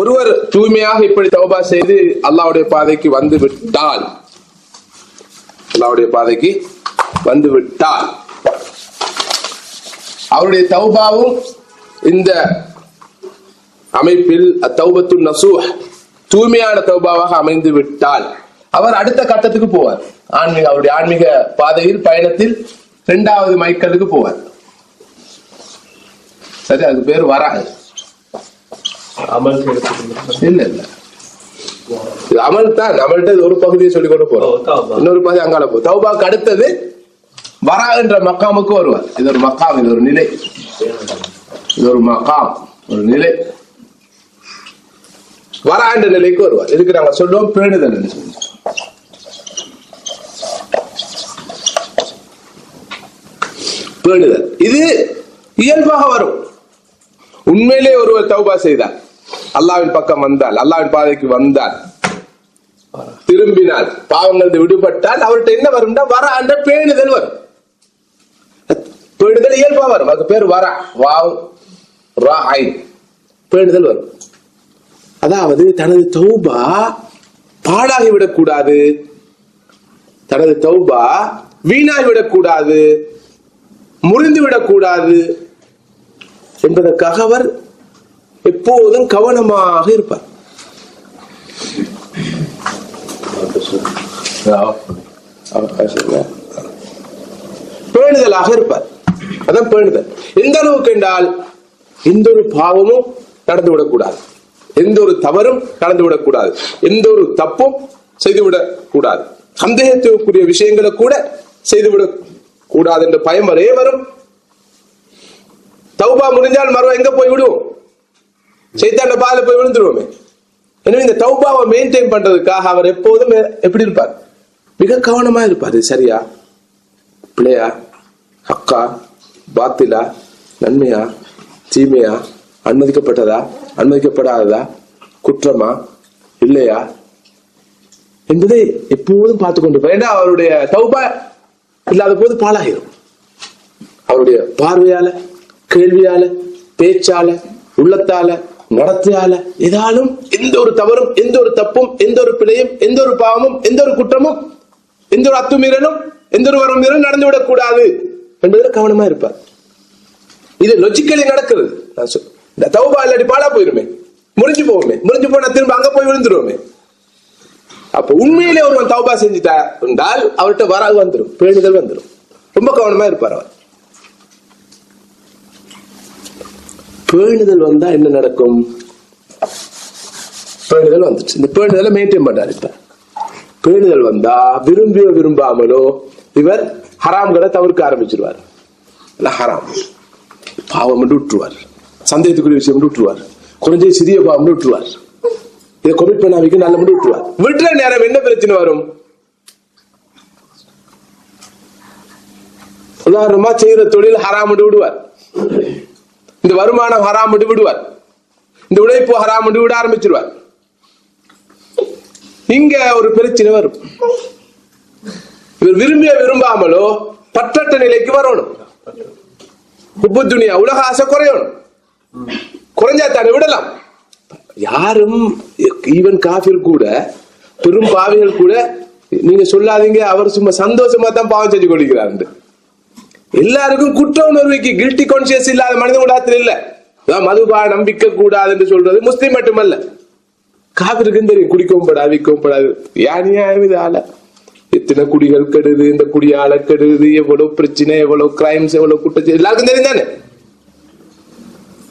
ஒருவர் தூய்மையாக இப்படி தௌபா செய்து அல்லாவுடைய பாதைக்கு வந்து விட்டால் அல்லாவுடைய பாதைக்கு வந்து விட்டால் அவருடைய தௌபாவும் இந்த அமைப்பில் அத்தௌபத்து நசூஹ் தூய்மையான தௌபாவாக அமைந்து விட்டால் அவர் அடுத்த கட்டத்துக்கு போவார். ஆன்மீக அவருடைய ஆன்மீக பாதையில் பயணத்தில் இரண்டாவது மைக்கலுக்கு போவார். சரி அதுக்கு பேர் வராது அமல் இல்ல இல்ல. இது அமல் தான் அமல்கிட்ட இது ஒரு பகுதியை சொல்லி கொண்டு போறோம். இன்னொரு பகுதி அங்கால போ. தௌபாக்கு அடுத்தது வரா என்ற மக்காமுக்கு வருவார். இது ஒரு மக்காம் இது ஒரு நிலை. இது ஒரு மக்காம் ஒரு நிலை. வரா என்ற நிலைக்கு வருவார். இதுக்கு நாங்க சொல்லுவோம் பேணுதல் என்று சொல்லுவோம் பேணுதல். இது இயல்பாக வரும். உண்மையிலே ஒருவர் தௌபா செய்தார். அல்லாவின் பக்கம் வந்தால் அல்லாவின் பாதைக்கு வந்தால் திரும்பினால் பாவங்கள் விடுபட்டால் அவர்கிட்ட என்ன வரும்னா வர அந்த பேணுதல் வரும். பேணுதல் இயல்பா வரும். அதுக்கு பேர் வர. வாவ் ரா பேணுதல் வரும். அதாவது தனது தௌபா பாழாகி விடக்கூடாது தனது தௌபா வீணாகி விடக்கூடாது முறிந்து விடக்கூடாது என்பதற்காக அவர் எப்போதும் கவனமாக இருப்பார். பேணுதலாக இருப்பார். அதான் பேணுதல். எந்த அளவுக்கு என்றால் எந்த ஒரு பாவமும் நடந்து விடக்கூடாது. எந்த ஒரு தவறும் நடந்து விடக்கூடாது. எந்த ஒரு தப்பும் செய்துவிடக் கூடாது சந்தேகத்துக்குரிய விஷயங்களை கூட செய்துவிடக் கூடாது என்ற பயம் வரே வரும் தௌபா முடிஞ்சால் மறுவா எங்க போய் விடுவோம்? சைத்தாண்ட பால போய் விழுந்துருவோமே. எனவே இந்த தௌபாவை மெயின்டைன் பண்றதுக்காக அவர் எப்போதும் எப்படி இருப்பார்? மிக கவனமா இருப்பார். சரியா? பிள்ளையா அக்கா பாத்திலா? நன்மையா? தீமையா? அனுமதிக்கப்பட்டதா? அனுமதிக்கப்படாததா? குற்றமா? இல்லையா? என்பதை எப்போதும் பார்த்து கொண்டு ஏன்னா அவருடைய தௌபா இல்லாத போது பாழாகிரும். அவருடைய பார்வையால கேள்வியால பேச்சால உள்ளத்தால நடத்தையால ஏதாலும் எந்த ஒரு தவறும் எந்த ஒரு தப்பும் எந்த ஒரு பிழையும் எந்த ஒரு பாவமும் எந்த ஒரு குற்றமும் எந்த ஒரு அத்துமீறலும் எந்த ஒரு வரம் மீறலும் நடந்துவிடக் கூடாது என்பதில் கவனமா இருப்பார். இது லொஜிக்கலி நடக்கிறது. நான் சொல்- இந்த தௌபா இல்லாடி பாலா போயிருமே. முறிஞ்சு போவோமே. முறிஞ்சு போனா திரும்ப அங்க போய் விழுந்துருவோமே. அப்ப உண்மையிலே ஒருவன் தௌபா செஞ்சுட்டா என்றால் அவர்கிட்ட வராது வந்துடும் பேணுதல் வந்துடும் ரொம்ப கவனமா இருப்பார் அவர். பேணுதல் வந்தா என்ன நடக்கும்? பேணுதல் வந்துச்சு. இந்த பேணுதலை மெயின்டைன் பண்றாரு இப்ப. பேணுதல் வந்தா விரும்பியோ விரும்பாமலோ இவர் ஹராம்களை தவிர்க்க ஆரம்பிச்சிருவார். ஹராம். பாவம் விட்டுருவார். சந்தேகத்துக்குரிய விஷயம் விட்டுருவார். குறைஞ்ச சிறிய பாவம் விட்டுருவார். இதை கொமிட் பண்ண வைக்க நல்ல மட்டும் விட்டுருவார். விட்டுற நேரம் என்ன பிரச்சனை வரும்? உதாரணமா செய்யற தொழில் ஹராம் விடுவார். இந்த வருமானம் ஹராம் விட்டு விடுவார். இந்த உழைப்பு ஹராம் விட்டு விட ஆரம்பிச்சிருவார். இங்க ஒரு பிரச்சனை வரும். இவர் விரும்பிய விரும்பாமலோ பற்றற்ற நிலைக்கு வரணும். உப்பு துணியா உலக ஆசை குறையணும். குறைஞ்சா தானே விடலாம். யாரும் ஈவன் காஃபில் கூட பெரும் பாவிகள் கூட நீங்க சொல்லாதீங்க அவர் சும்மா சந்தோஷமா தான் பாவம் செஞ்சு கொள்கிறார் எல்லாருக்கும் குற்ற உணர்வுக்கு கில்ட்டி கான்சியஸ் இல்லாத மனித உலகத்தில் இல்ல. அதான் மதுபா நம்பிக்கை கூடாது என்று சொல்றது முஸ்லீம் மட்டுமல்ல. காவிருக்கும் தெரியும் குடிக்கவும் படாது விற்கவும் படாது. யார் நியாயம் இது ஆள? எத்தனை குடிகள் கெடுது இந்த குடியால கெடுது எவ்வளவு பிரச்சனை எவ்வளவு கிரைம்ஸ் எவ்வளவு குற்றச்சி எல்லாருக்கும் தெரியும் தானே?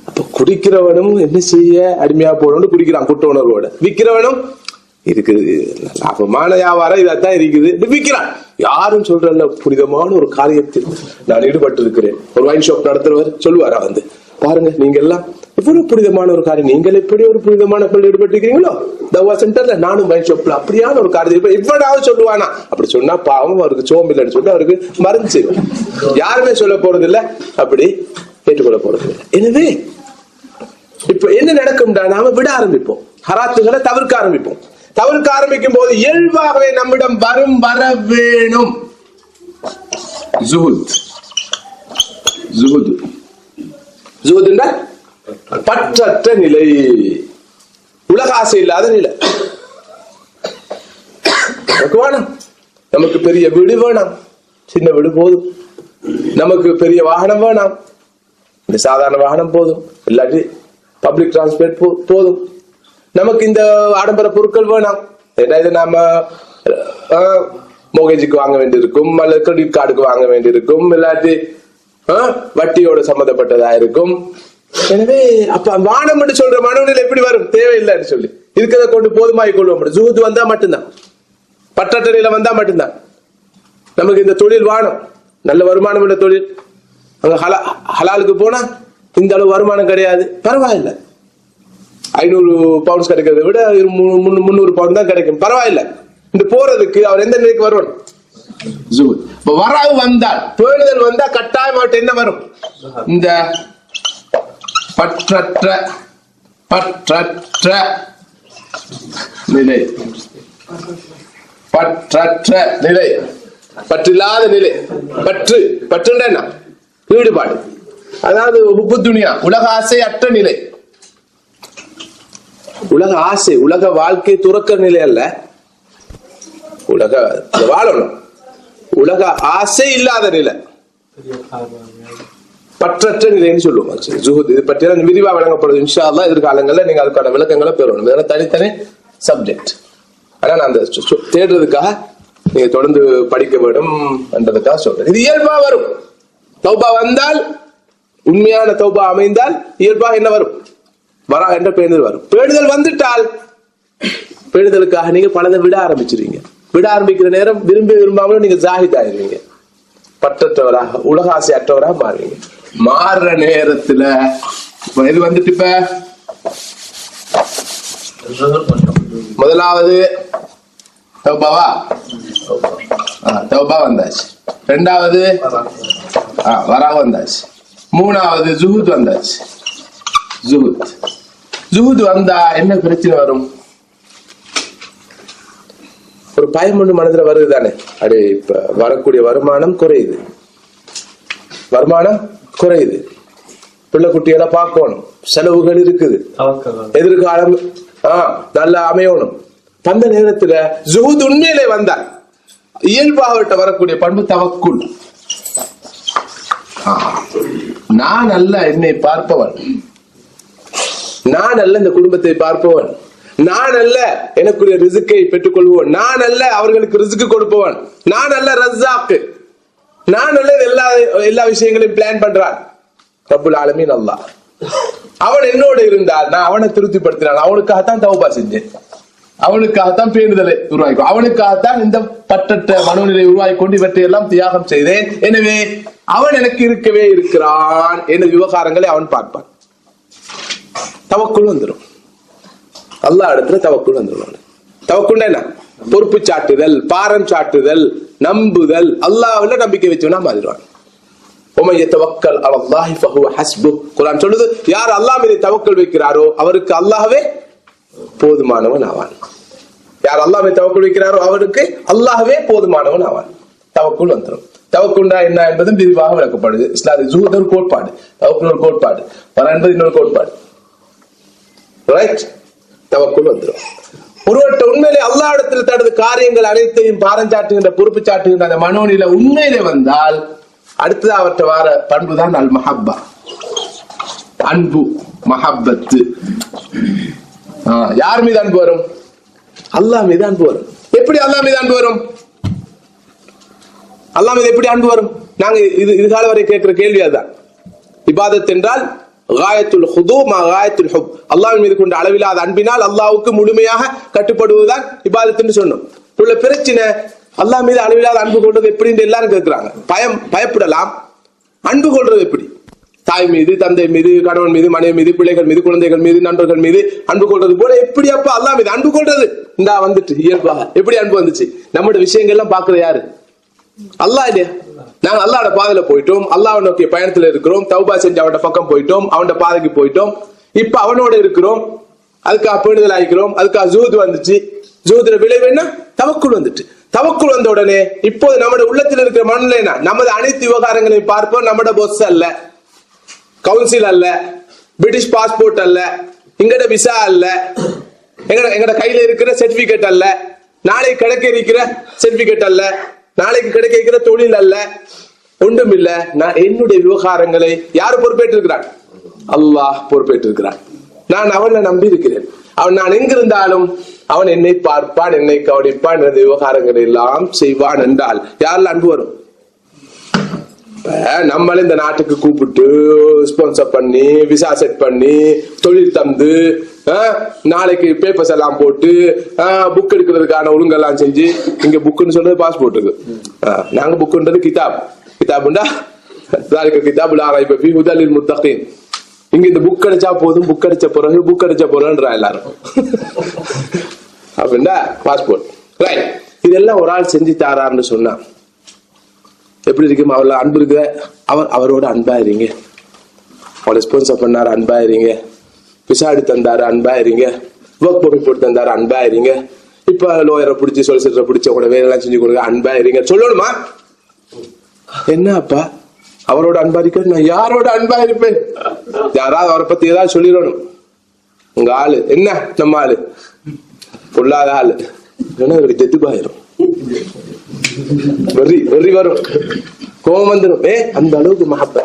அப்ப குடிக்கிறவனும் என்ன செய்ய? அடிமையா போகணும்னு குடிக்கிறான் குற்ற உணர்வோட. விற்கிறவனும் இருக்குது லாபமான வியாபாரம் இதான் இருக்குது. விற்கிறான் யாரும் சொல்றல்ல புனிதமான ஒரு காரியத்தில் நான் ஈடுபட்டு இருக்கிறேன் ஒரு வைன் ஷாப் நடத்துறவர் சொல்லுவாரா வந்து பாருங்க நீங்க எல்லாம் எவ்வளவு புனிதமான ஒரு காரியம். நீங்கள் எப்படி ஒரு புனிதமான பொருள் ஈடுபட்டிருக்கீங்களோ தவா சென்டர்ல நானும் வைன் ஷாப்ல அப்படியான ஒரு காரியம் இவ்வளவு சொல்லுவானா? அப்படி சொன்னா பாவம் அவருக்கு சோம்பில்லைன்னு சொல்லி அவருக்கு மருந்து யாருமே சொல்ல போறது இல்ல அப்படி ஏற்றுக்கொள்ள போறது எனவே இப்ப என்ன நடக்கும்டா? நாம விட ஆரம்பிப்போம். ஹராத்துகளை தவிர்க்க ஆரம்பிப்போம். தவிர்க்க ஆரம்பிக்கும் போது இயல்பாகவே நம்மிடம் வரும் வர வேணும். ஜுஹுத் ஜுஹுத்னா பற்றற்ற நிலை. உலக ஆசை இல்லாத நிலை. நமக்கு வேணாம். நமக்கு பெரிய வீடு வேணாம். சின்ன வீடு போதும். நமக்கு பெரிய வாகனம் வேணாம். இந்த சாதாரண வாகனம் போதும். இல்லாட்டி பப்ளிக் டிரான்ஸ்போர்ட் போதும். நமக்கு இந்த ஆடம்பர பொருட்கள் வேணாம். ஏன்னா இது நாம மோகேஜுக்கு வாங்க வேண்டியிருக்கும் அல்லது கிரெடிட் கார்டுக்கு வாங்க வேண்டியிருக்கும் இல்லாட்டி வட்டியோட சம்பந்தப்பட்டதா இருக்கும். எனவே அப்ப வானம் என்று சொல்ற மனநிலை எப்படி வரும்? தேவையில்லைன்னு சொல்லி. இருக்கிறத கொண்டு போதுமாய் கொள்வோம் ஜூது வந்தா மட்டும்தான். பற்றற்ற வந்தா மட்டும்தான். நமக்கு இந்த தொழில் வானம். நல்ல வருமானம் உள்ள தொழில். அங்க ஹலா ஹலாலுக்கு போனா இந்த அளவு வருமானம் கிடையாது. பரவாயில்ல. ஐநூறு பவுண்ட்ஸ் கிடைக்கிறத விட முந்நூறு பவுண்ட் தான் கிடைக்கும். பரவாயில்ல. இந்த போறதுக்கு அவர் எந்த நிலைக்கு வருவார்? வரவு வந்தால் பேணுதல் வந்தா கட்டாயம் அவர்கிட்ட என்ன வரும்? இந்த பற்றற்ற பற்றற்ற நிலை. பற்றற்ற நிலை. பற்றில்லாத நிலை. பற்று. பற்றுன்ற என்ன? ஈடுபாடு. அதாவது உப்பு துணியா? உலக ஆசை அற்ற நிலை. உலக ஆசை உலக வாழ்க்கை துறக்க நிலை அல்ல. உலக வாழணும். உலக ஆசை இல்லாத நிலை. பற்றற்ற நிலைன்னு சொல்லுவோம். ஜுஹூத் இது பற்றி விரிவா வழங்கப்படுது. இன்ஷா அல்லாஹ் எதிர்காலங்களில் நீங்க அதுக்கான விளக்கங்களை பெறணும். இதெல்லாம் தனித்தனி சப்ஜெக்ட் ஆனா நான் அந்த தேடுறதுக்காக நீங்க தொடர்ந்து படிக்க வேண்டும் என்றதுக்காக சொல்றேன். இது இயல்பா வரும். தௌபா வந்தால் உண்மையான தௌபா அமைந்தால் இயல்பாக என்ன வரும்? வரா என்ற பேணுதல் வரும். பேணுதல் வந்துட்டால் பேணுதலுக்காக நீங்க பலதை விட ஆரம்பிச்சிருவீங்க. விட ஆரம்பிக்கிற நேரம் விரும்பி விரும்பாமலும் நீங்க ஜாஹித் ஆயிருவீங்க பற்றற்றவராக உலக ஆசை அற்றவராக மாறுவீங்க. மாறுற நேரத்துல இது வந்துட்டு இப்ப? முதலாவது தௌபாவா? தௌபா வந்தாச்சு. ரெண்டாவது வரா வந்தாச்சு. மூணாவது ஜுஹூத் வந்தாச்சு. ஜுஹூத். ஜுஹூத் வந்தா என்ன பிரச்சனை வரும்? ஒரு பயம் ஒண்ணு மனதுல வருது தானே? அடே இப்ப வரக்கூடிய வருமானம் குறையுது. வருமானம் குறையுது. பிள்ளை குட்டிகளை பார்க்கணும். செலவுகள் இருக்குது. எதிர்காலம் ஆ, நல்லா அமையணும். அந்த நேரத்துல ஜுஹூத் உண்மையிலே வந்தார். இயல்பாக அவர்கிட்ட வரக்கூடிய பண்பு தவக்குள். நான் அல்ல என்னை பார்ப்பவன். நான் அல்ல இந்த குடும்பத்தை பார்ப்பவன். நான் அல்ல எனக்குரிய ரிசுக்கை பெற்றுக் கொள்வோன் நான் அல்ல அவர்களுக்கு ரிசுக்கு கொடுப்பவன். நான் அல்ல ரஸ்ஸாக்கு. நான் அல்ல எல்லா எல்லா விஷயங்களையும் பிளான் பண்றான். ரப்புல் ஆலமீன் அல்லாஹ். அவன் என்னோட இருந்தால் நான் அவனை திருப்திப்படுத்தினான் அவனுக்காகத்தான் தவபா செஞ்சேன். அவனுக்காகத்தான் பேணுதலை உருவாக்கி அவனுக்காகத்தான் இந்த பட்டற்ற மனோநிலை உருவாக்கி கொண்டு இவற்றை எல்லாம் தியாகம் செய்தேன். எனவே அவன் எனக்கு இருக்கவே இருக்கிறான் என்ற விவகாரங்களை அவன் பார்ப்பான். தவக்குள் வந்துடும் அல்லாஹ் இடத்துல தவக்குள் வந்துடும் தவக்குள் என்ன? பொறுப்பு சாட்டுதல் பாரம் சாட்டுதல் நம்புதல் அல்லாவில் நம்பிக்கை வச்சோம்னா மாறிடுவான். உமைய சொல்லுது யார் அல்லாஹ் மீது தவக்கல் வைக்கிறாரோ அவருக்கு அல்லாஹவே போதுமானவன் ஆவான். யார் அல்லாஹ் மீது தவக்கல் வைக்கிறாரோ அவருக்கு அல்லாஹவே போதுமானவன் ஆவான். தவக்குள் வந்துடும் தவக்குண்டா என்ன என்பதும் விரிவாக விளக்கப்படுது. இஸ்லாமிய ஒரு கோட்பாடு. தவக்குள் ஒரு கோட்பாடு. பல என்பது இன்னொரு கோட்பாடு. ரைட் தவக்குள் வந்துடும் ஒருவர்கிட்ட உண்மையிலே அல்லா இடத்துல தனது காரியங்கள் அனைத்தையும் பாரம் சாட்டுகின்ற பொறுப்பு சாட்டுகின்ற அந்த மனோநிலை உண்மையிலே வந்தால் அடுத்தது அவற்றை வார பண்பு தான் அல் மஹப்பா. அன்பு மஹப்பத்து. யார் மீது அன்பு வரும்? அல்லாஹ் மீது அன்பு வரும். எப்படி அல்லாஹ் மீது அன்பு வரும்? அல்லாஹ் மீது எப்படி அன்பு வரும்? நாங்க இது இது கால வரை கேட்கிற கேள்வி அதுதான். இபாதத் என்றால் காயத்துல் ஹுதூமா காயத்துல் ஹுப் அல்லாவின் மீது கொண்ட அளவில்லாத அன்பினால் அல்லாவுக்கு முழுமையாக கட்டுப்படுவதுதான் இபாதத்துன்னு சொன்னோம். உள்ள பிரச்சனை அல்லாஹ் மீது அளவில்லாத அன்பு கொள்றது எப்படின்னு எல்லாரும் கேட்கிறாங்க. பயம் பயப்படலாம். அன்பு கொள்றது எப்படி? தாய் மீது தந்தை மீது கணவன் மீது மனைவி மீது பிள்ளைகள் மீது குழந்தைகள் மீது நண்பர்கள் மீது அன்பு கொள்றது போல எப்படி அப்பா அல்லாஹ் மீது அன்பு கொள்றது? இந்தா வந்துட்டு இயல்பாக எப்படி அன்பு வந்துச்சு? நம்மளோட விஷயங்கள்லாம் பாக்குறது யாரு? அல்லாஹ் இது. நாங்க அல்லாவோட பாதையில போயிட்டோம். அல்லாஹ் நோக்கிய பயணத்துல இருக்கிறோம். தௌபா செஞ்சு அவனோட பக்கம் போயிட்டோம். அவனோட பாதைக்கு போயிட்டோம். இப்ப அவனோட இருக்கிறோம். அதுக்காக பேடுதல் ஆகிக்கிறோம். அதுக்காக ஜூத் வந்துச்சு. ஜூதுல விளைவு என்ன? தவக்குள் வந்துட்டு. தவக்குள் வந்த உடனே இப்போது நம்மட உள்ளத்தில் இருக்கிற மனநிலை என்ன? நமது அனைத்து விவகாரங்களையும் பார்ப்போம். நம்மட பொஸ் அல்ல. கவுன்சில் அல்ல. பிரிட்டிஷ் பாஸ்போர்ட் அல்ல. எங்கட விசா அல்ல. எங்கட எங்கட கையில இருக்கிற சர்டிபிகேட் அல்ல. நாளை கிடைக்க இருக்கிற சர்டிபிகேட் அல்ல. நாளைக்கு கிடைக்கிற தொழில் அல்ல ஒன்றும் இல்ல நான் என்னுடைய விவகாரங்களை யார் பொறுப்பேற்றிருக்கிறான்? அல்லாஹ் பொறுப்பேற்றிருக்கிறான். நான் அவனை நம்பி இருக்கிறேன் அவன் நான் எங்கிருந்தாலும் அவன் என்னை பார்ப்பான் என்னை கவனிப்பான் எனது விவகாரங்களை எல்லாம் செய்வான் என்றால் யாரெல்லாம் அன்பு வரும்? நம்மளே இந்த நாட்டுக்கு கூப்பிட்டு ஸ்பான்சர் பண்ணி விசா செட் பண்ணி தொழில் தந்து ஆ, நாளைக்கு பேப்பர்ஸ் எல்லாம் போட்டு புக் எடுக்கிறதுக்கான ஒழுங்கெல்லாம் செஞ்சு இங்க புக்குன்னு சொல்றது பாஸ்போர்ட்டுக்கு நாங்க புக்குன்றது கிதாப் கிதாபுண்டா கிதாப் கிதாபுல் ஆராய்ப்பு ஃபி ஹுதலில் முத்தகீன் இங்க இந்த புக் அடிச்சா போதும் புக் அடிச்ச பிறகு புக் அடிச்ச பிறகுன்றா எல்லாரும் அப்படின்னா பாஸ்போர்ட் ரைட் இதெல்லாம் ஒரு ஆள் செஞ்சு தாரான்னு சொன்னா எப்படி இருக்கும் அவர்ல அன்பு இருக்கு அவர் அவரோட அன்பாயிருங்க. அவளை ஸ்பான்சர் பண்ணாரு அன்பாயிருங்க. விசாடி தந்தாரு அன்பாயிருங்க. ஒர்க் பர்மிட் போட்டு தந்தாரு அன்பாயிருங்க. இப்ப லோயரை பிடிச்சி சொலிசிட்டரை பிடிச்ச கூட வேலையெல்லாம் செஞ்சு கொடுங்க அன்பாயிருங்க. சொல்லணுமா? என்ன அப்பா அவரோட அன்பா இருக்க நான் யாரோட அன்பா இருப்பேன்? யாராவது அவரை பத்தி ஏதாவது சொல்லிடணும். உங்க ஆளு. என்ன? நம்ம ஆளு. பொல்லாத ஆளு. ஏன்னா இவருக்கு தெத்துப்பாயிரும் வெறி வெறி வரும். கோபம் வந்துடும் ஏ அந்த அளவுக்கு மகப்ப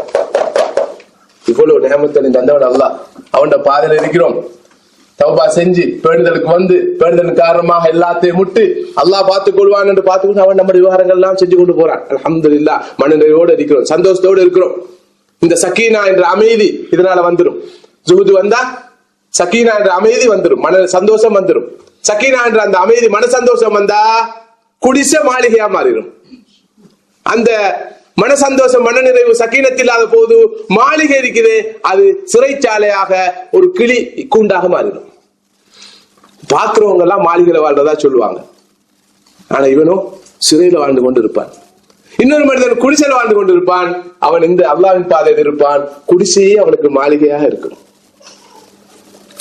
இவ்வளவு நேமத்தை தந்தவன் அல்ல. அவன் பாதையில இருக்கிறோம். தவபா செஞ்சு பேணுதலுக்கு வந்து பேணுதலின் காரணமாக எல்லாத்தையும் முட்டு அல்லாஹ் பார்த்துக் கொள்வான் என்று பார்த்துக்கொண்டு அவன் நம்ம விவகாரங்கள் எல்லாம் செஞ்சு கொண்டு போறான். அல்ஹம்துலில்லாஹ் மனநிறைவோடு இருக்கிறோம் சந்தோஷத்தோடு இருக்கிறோம். இந்த சக்கீனா என்ற அமைதி இதனால வந்துடும் ஜுகுது வந்தா சக்கீனா என்ற அமைதி வந்துடும் மன சந்தோஷம் வந்துடும் சக்கீனா என்ற அந்த அமைதி மன சந்தோஷம் வந்தா குடிச மாளிகையா மாறிடும். அந்த மன சந்தோஷம் மன நிறைவு இல்லாத போது மாளிகை இருக்குது அது சிறைச்சாலையாக ஒரு கிளி கூண்டாக மாறிடும். பாக்குறவங்க எல்லாம் மாளிகையில வாழ்றதா சொல்லுவாங்க. ஆனா இவனும் சிறையில வாழ்ந்து கொண்டு இருப்பான் இன்னொரு மனிதன் குடிசையில் வாழ்ந்து கொண்டு இருப்பான் அவன் இந்த அல்லாவின் பாதையில் இருப்பான். குடிசையே அவனுக்கு மாளிகையாக இருக்கும்.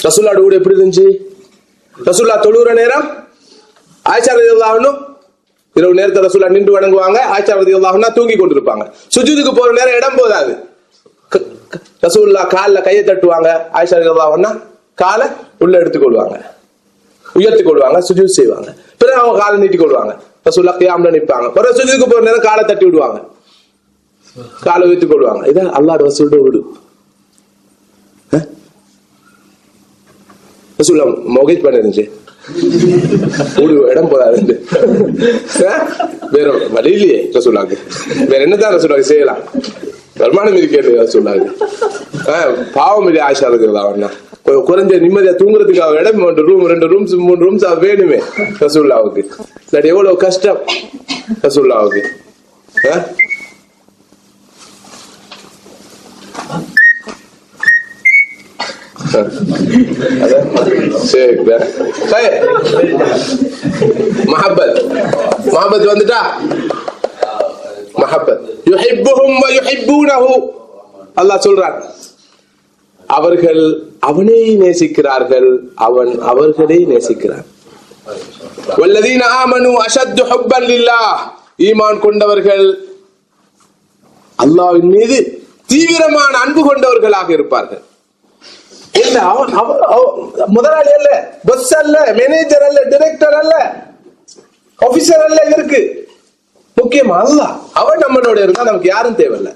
ரசுல்லாடு கூட எப்படி இருந்துச்சு? ரசுல்லா தொழுகிற நேரம்? ஆயிஷா ரலியல்லாஹு இரவு நேரத்தில் ரசூல்லா நின்று வணங்குவாங்க ஆயிஷா ரலியல்லாஹு தூங்கி கொண்டிருப்பாங்க. சுஜூதுக்கு போற நேரம் இடம் போதாது. ரசூல்லா காலில் கையை தட்டுவாங்க ஆயிஷா ரலியல்லாஹு காலை உள்ள எடுத்துக்கொள்வாங்க உயர்த்தி கொள்வாங்க சுஜூத் செய்வாங்க. பிறகு அவங்க காலை நீட்டி கொள்வாங்க. ரசூல்லா கியாமில் நிற்பாங்க பிறகு சுஜூதுக்கு போற நேரம் காலை தட்டி விடுவாங்க. காலை உயர்த்தி கொள்வாங்க. இதான் அல்லா ரசூலோட வீடு. ரசூல்லா மொகேஜ் பண்ணிருந்துச்சு. ஒரு இடம் போறாரு வேற வழி இல்லையே ரசூலாக்கு வேற என்னதான் ரசூலாக்கு செய்யலாம். வருமானம் இருக்கே ரசூலாக்கு பாவம் இல்லையா ஆஷா இருக்கிறதா அவனா குறைஞ்ச நிம்மதியா தூங்குறதுக்காக இடம் ரெண்டு ரூம் ரெண்டு ரூம்ஸ் மூணு ரூம்ஸ் வேணுமே ரசூல்லாவுக்கு இல்லாட்டி எவ்வளவு கஷ்டம் ரசூல்லாவுக்கு சரி சரி மஹப்பத் மஹப்பத் வந்துட்டா மஹபத் யுஹிப்புஹும் வ யுஹிப்பூனஹு அல்லாஹ் சொல்றான் அவர்கள் அவனை நேசிக்கிறார்கள். அவன் அவர்களை நேசிக்கிறான். வல்லதீன ஆமனு அஷத்து ஹுப்பன் லில்லாஹ் ஈமான் கொண்டவர்கள் அல்லாஹ்வின் மீது தீவிரமான அன்பு கொண்டவர்களாக இருப்பார்கள். இல்ல அவன் அவன் முதலாளி அல்ல பஸ் அல்ல மேனேஜர் அல்ல டைரக்டர் அல்ல ஆபீசர் அல்ல இருக்கு முக்கியமா அல்ல அவன் நம்மளோட இருந்தா நமக்கு யாரும் தேவையில்ல.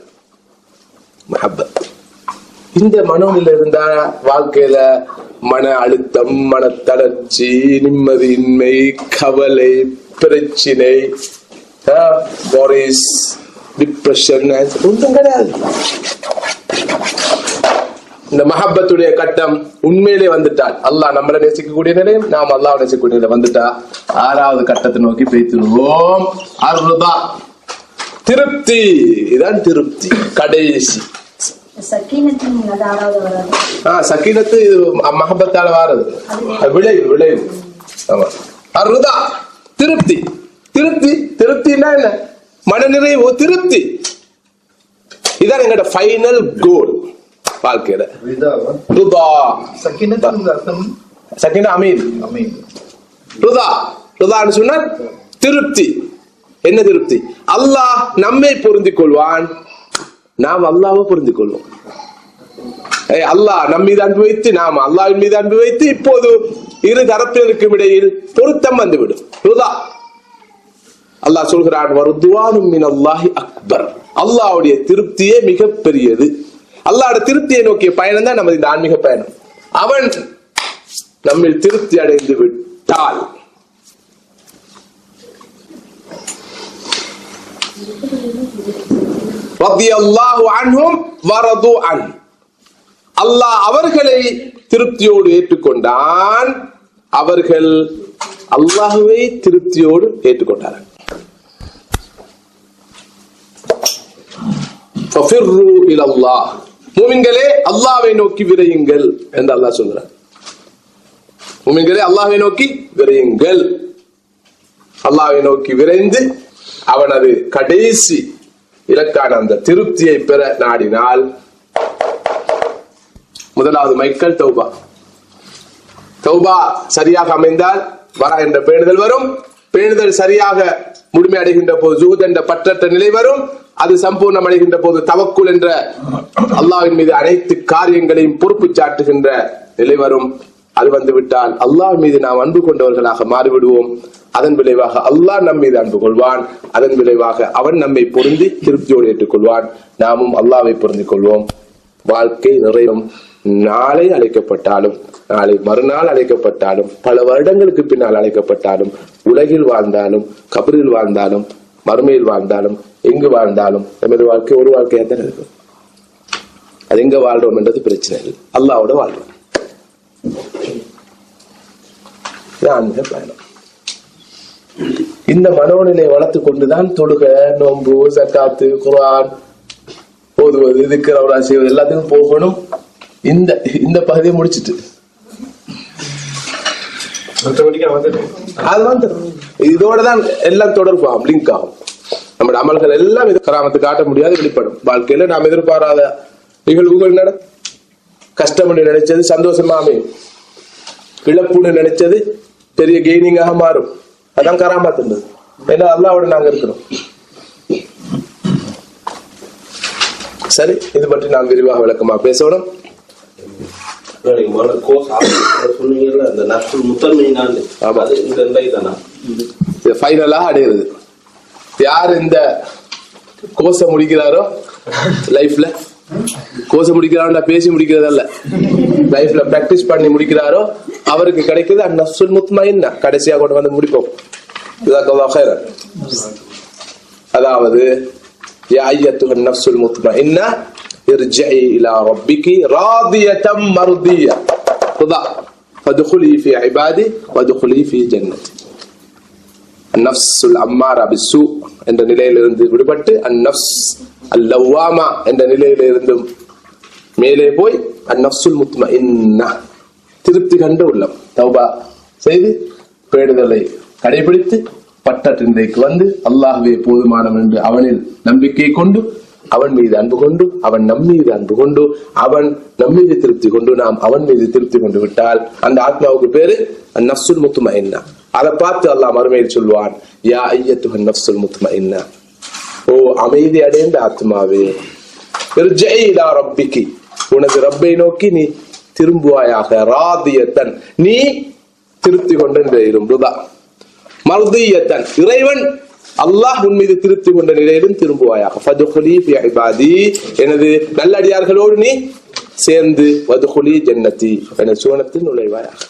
மஹப்பத். இந்த மனோநிலை இருந்தா வாழ்க்கையில மன அழுத்தம் மன தளர்ச்சி நிம்மதியின்மை கவலை பிரச்சினை பாரிஸ் டிப்ரெஷன் ஒன்றும் கிடையாது. இந்த மஹப்பத்துடைய கட்டம் உண்மையிலே வந்துட்டால் அல்லாஹ் நம்மளை நேசிக்கக்கூடிய நிலையும் நாம் அல்லாஹ் நேசிக்கக்கூடிய நிலை வந்துட்டா. ஆறாவது கட்டத்தை நோக்கி பேசிடுவோம் அருதா திருப்தி. இதான் திருப்தி. கடைசி. சக்கீனத்தின் அது ஆறாவது வராது. ஆ சக்கீனத்து இது மஹபத்தால வாரது. விளைவு விளைவு. ஆமா. அருதா திருப்தி. திருப்தி திருப்தின்னா என்ன? மனநிறைவு திருப்தி. இதான் எங்களோட ஃபைனல் கோல் வாழ்க்கையில ருதா சக்கீனா அமீன் ருதா ருதான்னு சொன்னா திருப்தி. என்ன திருப்தி? அல்லாஹ் நம்மை பொருந்திக் கொள்வான் நாம் அல்லாஹ்வை பொருந்திக் கொள்வோம் அல்லாஹ் நம் மீது அன்பு வைத்து நாம் அல்லாஹ்வின் மீது அன்பு வைத்து இப்போது இரு தரப்பினருக்கும் இடையில் பொருத்தம் வந்துவிடும். ருதா அல்லாஹ் சொல்கிறான் வருதுவானும் அல்லாஹி அக்பர். அல்லாஹ்வுடைய திருப்தியே மிக அல்லாட திருப்தியை நோக்கிய பயணம் தான் நமது இந்த ஆன்மீக பயணம். அவன் நம்மில் திருப்தி அடைந்து விட்டால். அல்லாஹ் அவர்களை திருப்தியோடு ஏற்றுக்கொண்டான். அவர்கள் அல்லாஹுவை திருப்தியோடு ஏற்றுக்கொண்டார்கள். மூமின்களே அல்லாவை நோக்கி விரையுங்கள் என்று அல்லாஹ் சொல்கிறார் மூமின்களே அல்லாவை நோக்கி விரையுங்கள். அல்லாவை நோக்கி விரைந்து அவனது கடைசி இலக்கான அந்த திருப்தியை பெற நாடினால் முதலாவது மைக்கேல் தௌபா. தௌபா சரியாக அமைந்தால் வர என்ற பேணுதல் வரும். பேணுதல் சரியாக முழுமை அடைகின்ற போது ஜூத் என்ற பற்றற்ற நிலை வரும். அது சம்பூர்ணம் அடைகின்ற போது தவக்குள் என்ற அல்லாவின் மீது அனைத்து காரியங்களையும் பொறுப்பு சாட்டுகின்ற நிலை வரும். அது வந்து விட்டால் அல்லாஹ் மீது நாம் அன்பு கொண்டவர்களாக மாறிவிடுவோம். அதன் விளைவாக அல்லாஹ் நம் மீது அன்பு கொள்வான். அதன் விளைவாக அவன் நம்மை பொருந்தி திருப்தியோடு ஏற்றுக்கொள்வான். நாமும் அல்லாவை பொருந்திக் கொள்வோம். வாழ்க்கை நிறையும். நாளை அழைக்கப்பட்டாலும் நாளை மறுநாள் அழைக்கப்பட்டாலும் பல வருடங்களுக்கு பின்னால் அழைக்கப்பட்டாலும் உலகில் வாழ்ந்தாலும் கபரில் வாழ்ந்தாலும் மறுமையில் வாழ்ந்தாலும் எங்கு வாழ்ந்தாலும் நமது வாழ்க்கை ஒரு வாழ்க்கையா தான் இருக்கும். அது எங்க வாழ்றோம் என்றது பிரச்சனை இல்லை. அல்லாவோட வாழ்றோம் ஆன்மீக பயணம். இந்த மனோநிலையை வளர்த்துக் கொண்டுதான் தொழுக நோன்பு சக்காத்து குர்ஆன் ஓதுவது திக்கரவரா செய்வது எல்லாத்துக்கும் போகணும். இந்த இந்த பகுதியை முடிச்சிட்டு. அது வந்துடும். இதோட தான் எல்லாம் தொடர்பு ஆகும் லிங்க் ஆகும். நம்முடைய அமல்கள் எல்லாம் இது கிராமத்து காட்ட முடியாது வெளிப்படும். வாழ்க்கையில நாம் எதிர்பாராத நிகழ்வுகள் நட கஷ்டம் என்று நினைச்சது சந்தோஷமா அமையும் இழப்புன்னு நினைச்சது பெரிய கெய்னிங்காக மாறும். அதான் கராமத்துன்றது ஏன்னா அல்லாவோட நாங்க இருக்கிறோம். சரி இது பற்றி நாம் விரிவாக விளக்கமா பேசணும் சொன்னீங்கல்ல அந்த நஷ்டம் முதன்மை நான். அது இந்த இந்த ஃபைனலாக அடையிறது யார் இந்த கோர்ஸை முடிக்கிறாரோ லைஃப்ல கோர்ஸை முடிக்கிறாரா பேசி முடிக்கிறதல்ல லைஃப்ல பிராக்டிஸ் பண்ணி முடிக்கிறாரோ அவருக்கு கிடைக்கிறது அந்நஃப்சுல் முத்மைன்னா கடைசியா கொண்டு வந்து முடிப்போம் ஜஸாக்கல்லாஹு ஹைரன் அதாவது யா ஐயத்துஹ நஃப்சுல் முத்மைன்னா ارجعي الى ربك راضية مرضية رضا فادخلي في عبادي وادخلي في جنتي நப்சுல் அம்மாரா பிசு என்ற நிலையிலிருந்து விடுபட்டு அந்நப்ஸ் அல்லவாமா என்ற நிலையிலிருந்தும் மேலே போய் அந்நப்சுல் முத்ம திருப்தி கண்டு உள்ளம். தௌபா செய்து பேடுதலை கடைபிடித்து பட்டற்ற வந்து அல்லாஹ்வே போதுமானம் என்று அவனில் நம்பிக்கை கொண்டு அவன் மீது அன்பு கொண்டு அவன் நம் மீது அன்பு கொண்டு அவன் நம் மீது திருப்தி கொண்டு நாம் அவன் மீது திருப்தி கொண்டு விட்டால் அந்த ஆத்மாவுக்கு பேரு நப்சுல் முத்துமா என்ன அதை பார்த்து அல்லாஹ் மறுமையில் சொல்வான் யா ஐயத்து நப்சுல் முத்தும என்ன ஓ அமைதி அடைந்த ஆத்மாவே. ரப்பிக்கு. உனது ரப்பை நோக்கி நீ திரும்புவாயாக ராதியத்தன். நீ திருப்தி கொண்டு நிலையிலும் மருதியத்தன். இறைவன் அல்லாஹ் உன் மீது திருப்தி கொண்ட நிலையிலும் திரும்புவாயாக ஃபதுகுலி ஃபி இபாதி எனது நல்லடியார்களோடு நீ சேர்ந்து வதுகுலி ஜன்னதி என சுவனத்தில் நுழைவாயாக